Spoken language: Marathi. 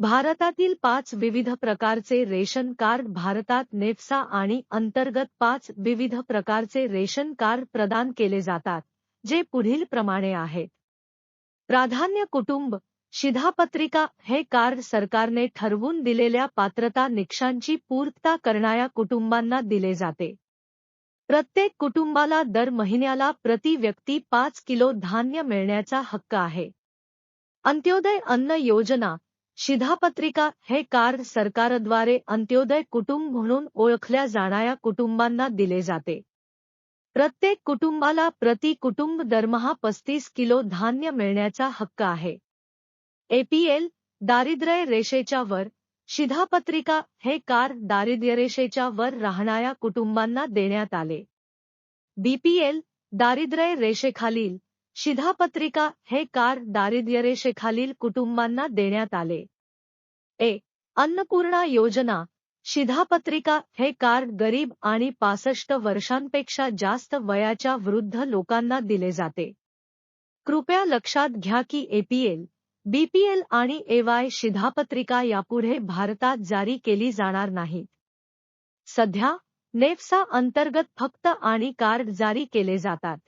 भारतातील पाच विविध प्रकारचे रेशन कार्ड भारतात नेफ्सा आणि अंतर्गत पाच विविध प्रकारचे रेशन कार्ड प्रदान केले जातात जे पुढील प्रमाणे आहेत. प्राधान्य कुटुंब शिधापत्रिका हे कार्ड सरकारने ठरवून दिलेल्या पात्रता निकषांची पूर्तता करणाऱ्या कुटुंबांना दिले जाते. प्रत्येक कुटुंबाला दर महिन्याला प्रति व्यक्ती पाच किलो धान्य मिळण्याचा हक्क आहे. अंत्योदय अन्न योजना शिधापत्रिका हे कार्ड सरकारद्वारे अंत्योदय कुटुंब म्हणून ओळखल्या जाणाऱ्या कुटुंबांना दिले जाते. प्रत्येक कुटुंबाला प्रति कुटुंब दरमहा पस्तीस किलो धान्य मिळण्याचा हक्क आहे. एपीएल दारिद्र्य रेषेच्या वर शिधापत्रिका हे कार्ड दारिद्र्यरेषेच्या वर राहणाऱ्या कुटुंबांना देण्यात आले. बीपीएल दारिद्र्य रेषेखालील शिधापत्रिका हे कार्ड दारिद्र्यरेषेखालील कुटुंबांना देण्यात आले. ए अन्नपूर्णा योजना. शिधापत्रिका हे कार्ड गरीब आणि पासष्ट वर्षांपेक्षा जास्त वयाच्या वृद्ध लोकांना दिले जाते. कृपया लक्षात घ्या की एपीएल बीपीएल आणि एवाय शिधापत्रिका यापुढे भारतात जारी केली जाणार नाहीत सध्या नेफ्सा अंतर्गत फक्त आणि कार्ड जारी केले जातात.